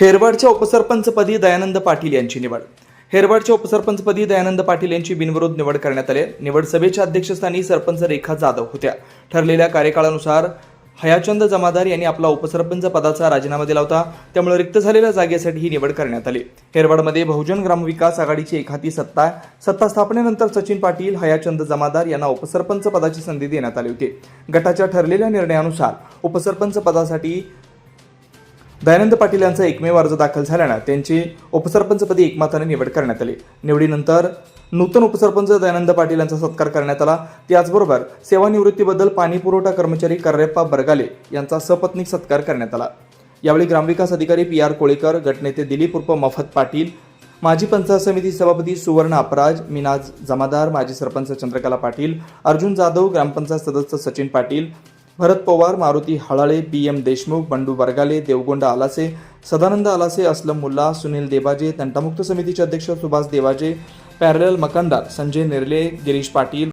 हेरवाडच्या उपसरपंचपदी दयानंद पाटील यांची निवड. हेरवाडच्या उपसरपंचपदी दयानंद पाटील यांची बिनविरोध निवड करण्यात आली. निवड सभेच्या अध्यक्षस्थानी सरपंच रेखा जाधव होत्या. ठरलेल्या कार्यकाळानुसार हयाचंद जमादार यांनी आपला उपसरपंच पदाचा राजीनामा दिला होता. त्यामुळे रिक्त झालेल्या जागेसाठी ही निवड करण्यात आली. हेरवाडमध्ये बहुजन ग्रामविकास आघाडीची एखादी सत्ता आहे. सत्ता स्थापनेनंतर सचिन पाटील हयाचंद जमादार यांना उपसरपंच पदाची संधी देण्यात आली होती. गटाच्या ठरलेल्या निर्णयानुसार उपसरपंच पदासाठी दयानंद पाटील यांचा एकमेव अर्ज दाखल झाल्यानं त्यांची उपसरपंचपदी एकमताने निवड करण्यात आली. निवडीनंतर नूतन उपसरपंच दयानंद पाटील यांचा सत्कार करण्यात आला. त्याचबरोबर सेवानिवृत्तीबद्दल पाणी पुरवठा कर्मचारी कर्रेप्पा बरगाले यांचा सपत्नीक सत्कार करण्यात आला. यावेळी ग्रामविकास अधिकारी पी आर कोळेकर गटनेते दिलीप उर्फ मफत पाटील माजी पंचायत समिती सभापती सुवर्ण अपराज मिनाज जमादार माजी सरपंच चंद्रकला पाटील अर्जुन जाधव ग्रामपंचायत सदस्य सचिन पाटील भरत पवार मारुती हळाळे पी एम देशमुख बंडू बरगाले देवगोंडा आलासे सदानंद आलासे असलम मुल्ला सुनील देवाजे तंटामुक्त समितीचे अध्यक्ष सुभाष देवाजे पॅरल मकानदार संजय निर्ले गिरीश पाटील